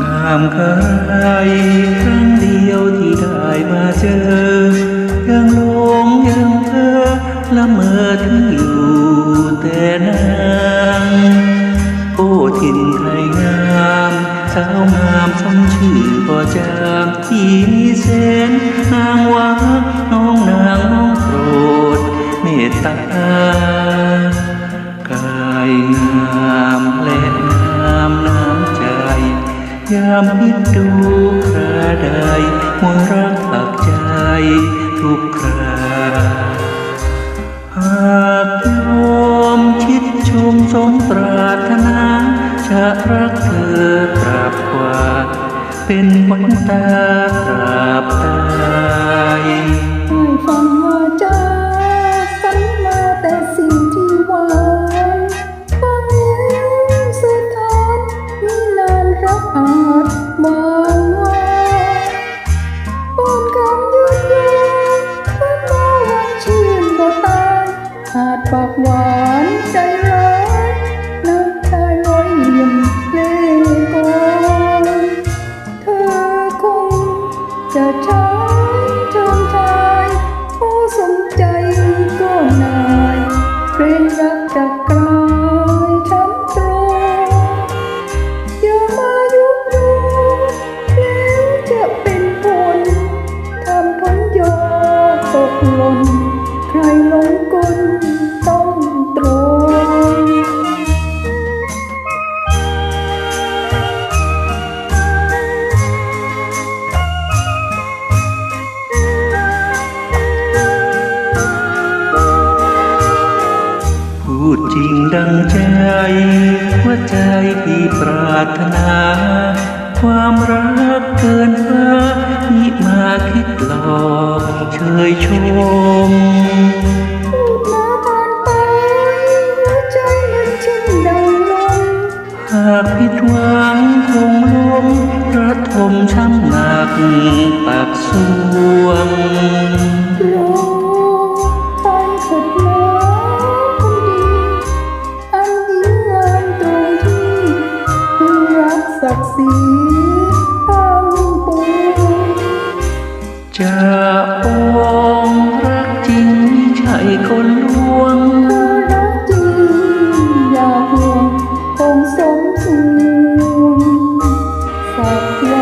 งามใคยครั้งเดียวที่ได้มาเจอ ยังหลงยังเธอละเมอถึงอยู่แต่นางโอ้ถิ่นไทยงาม สาวงามสมชื่อพอจางที่ิดดูคราใดหัวรักปักใจทุกคราหากยอมคิดชมสมปรารถนาจะรักเธอตราบกว่า เป็นวันตาตราบตา ปากหวานใจร้ายนักชายร้อยเหลี่ยมเล่ห์กลเธอคงจะใช้จอมชายผู้สนใจก็นายเกรงรักจะกลายช้ำตรงอย่ามายุยงแล้วจะเป็นผลทำผลโยตกหล่นใครลง ดังใจว่าใจที่ปรารถนา ความรักเกินฟ้ามิมาคิดหลอกเชยชมพูดมาผ่านไปหัวใจมันช่างดังลมหากผิดหวังคงล้มระทมช้ำหนักปากสวง สีตั้งปวงจะองรักจริงใช่คนลวงรักจริงอย่าหวงคงสมสวงสักวัน